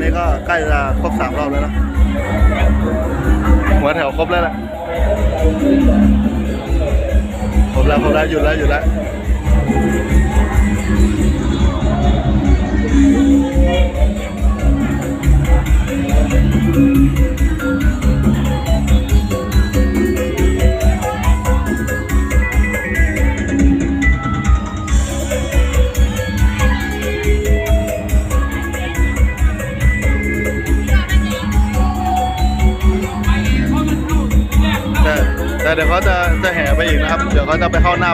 นี่ก็ใกล้จะครบสามรอบแล้วนะหัวแถวครบแล้วแหละครบแล้วครบแล้วหยุดแล้วหยุดแล้ว แต่เดี๋ยวเขาจะจะแห่ไปอีกนะครับ เดี๋ยวเขาจะไปเข้าหน้า